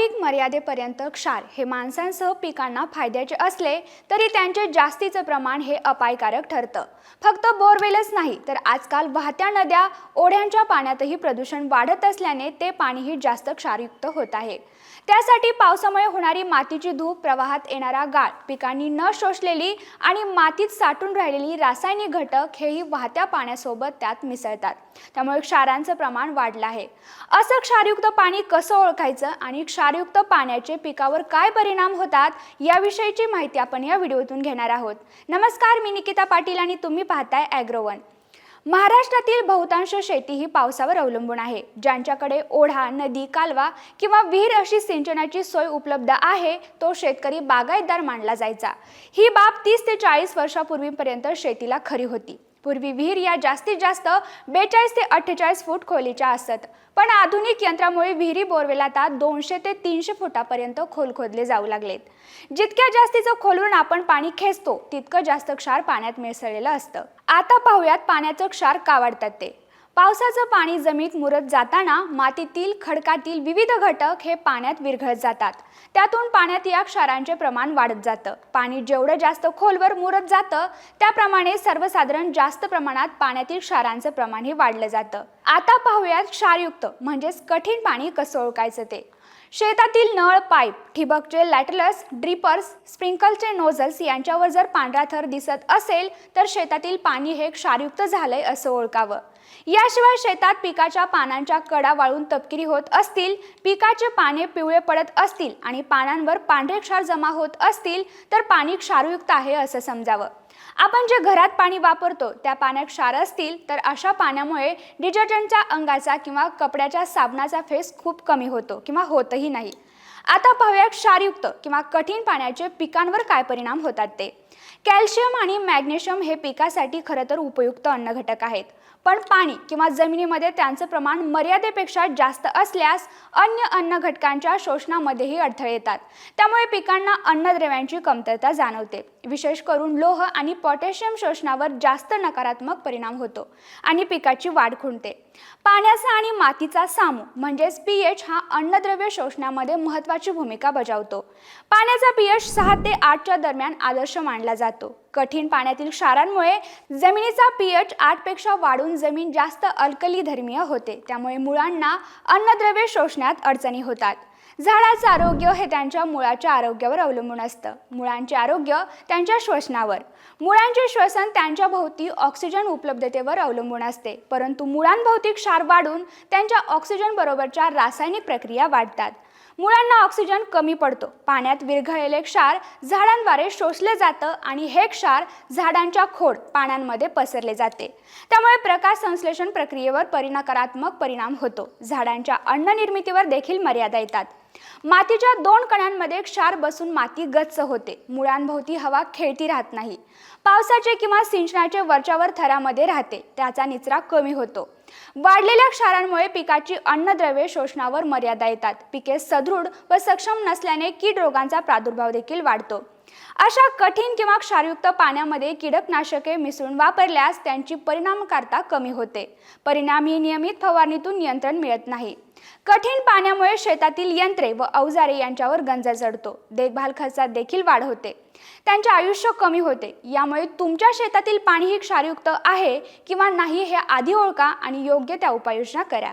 ठराविक मर्यादेपर्यंत क्षार हे माणसांसह पिकांना फायद्याचे असले तरी त्यांचे जास्तीचं प्रमाण हे अपायकारक ठरतं. फक्त बोरवेलच नाही तर आजकाल वाहत्या नद्या ओढ्यांच्या पाण्यातही प्रदूषण वाढत असल्याने ते पाणीही जास्त क्षारयुक्त होत आहे. त्यासाठी पावसामुळे होणारी मातीची धूप प्रवाहात येणारा गाळ पिकांनी न शोषलेली आणि मातीत साठून राहिलेली रासायनिक घटक हेही वाहत्या पाण्यासोबत त्यात मिसळतात. त्यामुळे क्षारांचं प्रमाण वाढलं आहे. असं क्षारयुक्त पाणी कसं ओळखायचं आणि क्षारयुक्त पाण्याचे पिकावर काय परिणाम होतात याविषयीची माहिती आपण या व्हिडिओतून घेणार आहोत. नमस्कार मी निकिता पाटील आणि तुम्ही पाहताय ॲग्रोवन महाराष्ट्रातील बहुतांश शेती ही पावसावर अवलंबून आहे. ज्यांच्याकडे ओढा नदी कालवा किंवा विहीर अशी सिंचनाची सोय उपलब्ध आहे तो शेतकरी बागायतदार मानला जायचा. ही बाब तीस ते चाळीस वर्षापूर्वीपर्यंत शेतीला खरी होती. पूर्वी विहीर या जास्तीत जास्त बेचाळीस ते अठ्ठेचाळीस फूट खोलीच्या असत. पण आधुनिक यंत्रामुळे विहिरी बोरवेल आता दोनशे ते तीनशे फुटापर्यंत खोल खोदले जाऊ लागलेत. जितक्या जास्तीचं खोलून आपण पाणी खेचतो तितकं जास्त क्षार पाण्यात मिसळलेलं असतं. आता पाहूयात पाण्याचं क्षार का वाढतात ते. पावसाचं पाणी जमीत मुरत जाताना मातीतील खडकातील विविध घटक हे पाण्यात विरघळत जातात. त्यातून पाण्यात या क्षारांचे प्रमाण वाढत जातं. पाणी जेवढं जास्त खोलवर मुरत जातं त्याप्रमाणे सर्वसाधारण जास्त प्रमाणात पाण्यातील क्षारांचं प्रमाणही वाढलं जातं. आता पाहूयात क्षारयुक्त म्हणजेच कठीण पाणी कसं ओळखायचं ते. शेतातील नळ पाईप ठिबकचे लॅटलस ड्रिपर्स स्प्रिंकलचे नोझल्स यांच्यावर जर पांढरा थर दिसत असेल तर शेतातील पाणी हे क्षारयुक्त झालंय असं ओळखावं. याशिवाय शेतात पिकाच्या पानांच्या कडा वाळून तपकिरी होत असतील पिकाचे पाने पिवळे पडत असतील आणि पानांवर पांढरे क्षार जमा होत असतील तर पाणी क्षारयुक्त आहे असं समजावं. आपण जे घरात पाणी वापरतो त्या पाण्यात क्षार असतील तर अशा पाण्यामुळे डिटर्जंटच्या अंगाचा किंवा कपड्याच्या साबणाचा फेस खूप कमी होतो किंवा होतही नाही. आता पाहूया क्षारयुक्त किंवा कठीण पाण्याचे पिकांवर काय परिणाम होतात ते. कॅल्शियम आणि मॅग्नेशियम हे पिकासाठी खरं तर उपयुक्त अन्नघटक आहेत. पण पाणी किंवा जमिनीमध्ये त्यांचं प्रमाण मर्यादेपेक्षा जास्त असल्यास अन्य अन्न घटकांच्या शोषणामध्येही अडथळे येतात. त्यामुळे पिकांना अन्नद्रव्यांची कमतरता जाणवते. विशेष करून लोह आणि पोटॅशियम शोषणावर जास्त नकारात्मक परिणाम होतो आणि पिकाची वाढ खुंटते. पाण्याचा आणि मातीचा सामू म्हणजेच पी एच हा अन्नद्रव्य शोषणामध्ये महत्त्वाची भूमिका बजावतो. पाण्याचा पी एच सहा ते आठच्या दरम्यान आदर्श मानला जातो. कठीण पाण्यातील क्षारांमुळे जमिनीचा पी एच आठपेक्षा वाढून जमीन जास्त अल्कली धर्मीय होते. त्यामुळे मुळांना अन्नद्रव्य शोषण्यात अडचणी होतात. झाडाचं आरोग्य हे त्यांच्या मुळाच्या आरोग्यावर अवलंबून असतं. मुळांचे आरोग्य त्यांच्या श्वसनावर. मुळांचे श्वसन त्यांच्या भोवती ऑक्सिजन उपलब्धतेवर अवलंबून असते. परंतु मुळांभोवती क्षार वाढून त्यांच्या ऑक्सिजन बरोबरच्या रासायनिक प्रक्रिया वाढतात. मुळांना ऑक्सिजन कमी पडतो. पाण्यात विरघळलेले क्षार झाडांद्वारे शोषले जातं आणि हे क्षार झाडांच्या खोड पानांमध्ये पसरले जाते. त्यामुळे प्रकाश संश्लेषण प्रक्रियेवर परिणाकारात्मक परिणाम होतो. झाडांच्या अन्न निर्मितीवर देखील मर्यादा येतात. मातीच्या दोन कणांमध्ये क्षार बसून माती गच्च होते. मुळांभोवती हवा खेळती राहत नाही. पावसाचे किंवा सिंचनाचे वरच्यावर थरामध्ये राहते. त्याचा निचरा कमी होतो. वाढलेल्या क्षारांमुळे पिकाची अन्नद्रव्ये शोषणावर मर्यादा येतात. पिके सदृढ व सक्षम नसल्याने कीड रोगांचा प्रादुर्भाव देखील वाढतो. अशा कठीण किंवा क्षारयुक्त पाण्यामध्ये कीटकनाशके मिसळून वापरल्यास त्यांची परिणामकारता कमी होते. परिणामी नियमित फवारणीतून नियंत्रण मिळत नाही. कठीण पाण्यामुळे शेतातील यंत्रे व अवजारे यांच्यावर गंज चढतो देखभाल खर्चात देखील वाढ होते. त्यांचे आयुष्य कमी होते. यामुळे तुमच्या शेतातील पाणीही क्षारयुक्त आहे किंवा नाही हे आधी ओळखा आणि योग्य त्या उपाययोजना करा.